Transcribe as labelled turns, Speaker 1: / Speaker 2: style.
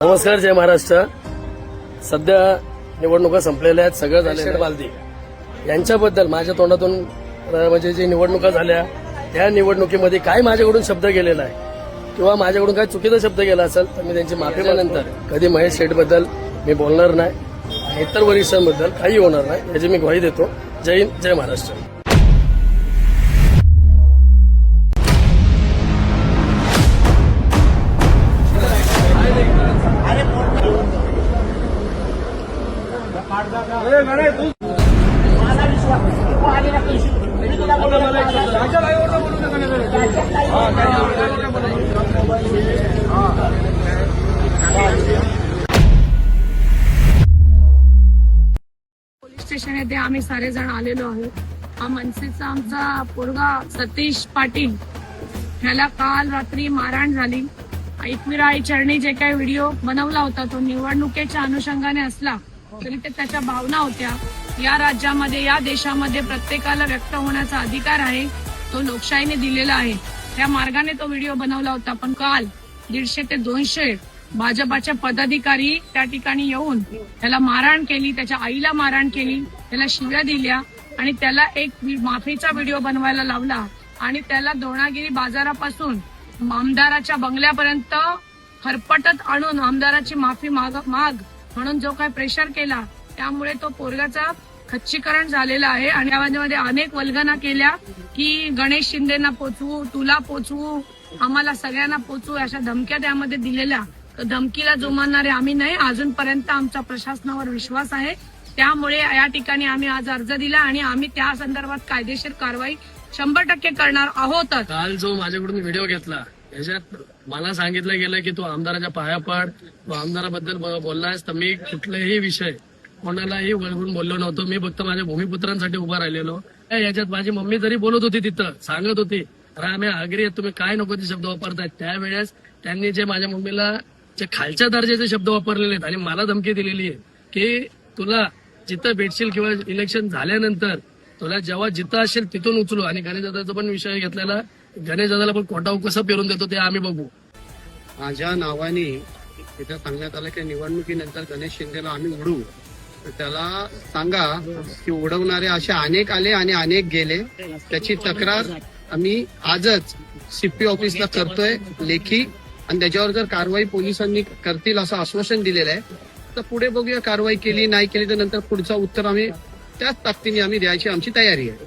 Speaker 1: नमस्कार जय महाराष्ट्र. सध्या निवडणुका संपलेल्या आहेत सगळं झालं बालदी. यांच्याबद्दल माझ्या तोंडातून म्हणजे जे निवडणुका झाल्या त्या निवडणुकीमध्ये काय माझ्याकडून शब्द गेलेला आहे किंवा माझ्याकडून काय चुकीचा शब्द गेला असेल तर मी त्यांची माफी मागनंतर कधी महेश शेठबद्दल मी बोलणार नाही आणि इतर वरिष्ठांबद्दल काही होणार नाही याची मी ग्वाही देतो. जय हिंद जय महाराष्ट्र.
Speaker 2: स्टेशन येथे आम्ही सारेजण आलेलो आहोत. हा मनसेचा आमचा पोरगा सतीश पाटील. ह्याला काल रात्री मारहाण झाली. ऐकविराई चरणी जे काही व्हिडिओ बनवला होता तो निवडणुकीच्या अनुषंगाने असला. ते त्याच्या भावना होत्या. या राज्यामध्ये या देशामध्ये प्रत्येकाला व्यक्त होण्याचा अधिकार आहे तो लोकशाहीने दिलेला आहे. त्या मार्गाने तो व्हिडिओ बनवला होता पण काल दीडशे ते दोनशे भाजपाचे पदाधिकारी त्या ठिकाणी येऊन त्याला मारहाण केली त्याच्या आईला मारहाण केली त्याला शिव्या दिल्या आणि त्याला एक माफीचा व्हिडिओ बनवायला लावला आणि त्याला दोणागिरी बाजारापासून आमदाराच्या बंगल्यापर्यंत खरपटत आणून आमदाराची माफी माग माग म्हणून जो काय प्रेशर केला त्यामुळे तो पोरगाचा खच्चीकरण झालेला आहे. आणि यामध्ये अनेक वल्गना केल्या की गणेश शिंदेना पोचवू तुला पोचवू आम्हाला सगळ्यांना पोचवू अशा धमक्या त्यामध्ये दिलेल्या. तर धमकीला जुमानणारे आम्ही नाही. अजूनपर्यंत आमचा प्रशासनावर विश्वास आहे. त्यामुळे या ठिकाणी आम्ही आज अर्ज दिला आणि आम्ही त्या संदर्भात कायदेशीर कारवाई शंभर टक्के करणार आहोत
Speaker 1: काल जो माझ्याकडून व्हिडिओ घेतला याच्यात मला सांगितलं गेलं की तू आमदाराच्या पाया पड. तू आमदाराबद्दल बोललायस तर मी कुठलाही विषय कोणालाही वळवून बोललो नव्हतो. मी फक्त माझ्या भूमिपुत्रांसाठी उभा राहिलेलो. याच्यात माझी मम्मी जरी बोलत होती तिथं सांगत होती रामे आगरी आहेत, तुम्ही काय नको ते शब्द वापरतायत. त्यावेळेस त्यांनी जे माझ्या मम्मीला जे खालच्या दर्जाचे शब्द वापरलेले आहेत आणि मला धमकी दिलेली आहे की तुला जिथं भेटशील किंवा इलेक्शन झाल्यानंतर तुला जेव्हा जिथं असेल तिथून उचलू. आणि गणेशदादाचा पण विषय घेतलेला गणेशदादाला पण कोटाव कसं पेरून देतो ते आम्ही बघू.
Speaker 3: माझ्या नावाने तिथं सांगण्यात आलं की निवडणुकीनंतर गणेश शिंदेला आम्ही उडू तर त्याला सांगा की उडवणारे असे अनेक आले आणि अनेक गेले. त्याची तक्रार आम्ही आजच सीपी ऑफिसला करतोय लेखी. आणि त्याच्यावर जर कारवाई पोलिसांनी करतील असं आश्वासन दिलेलं आहे तर पुढे बघूया कारवाई केली नाही केली तर नंतर पुढचं उत्तर आम्ही त्याच ताकदीने आम्ही द्यायची आमची तयारी आहे.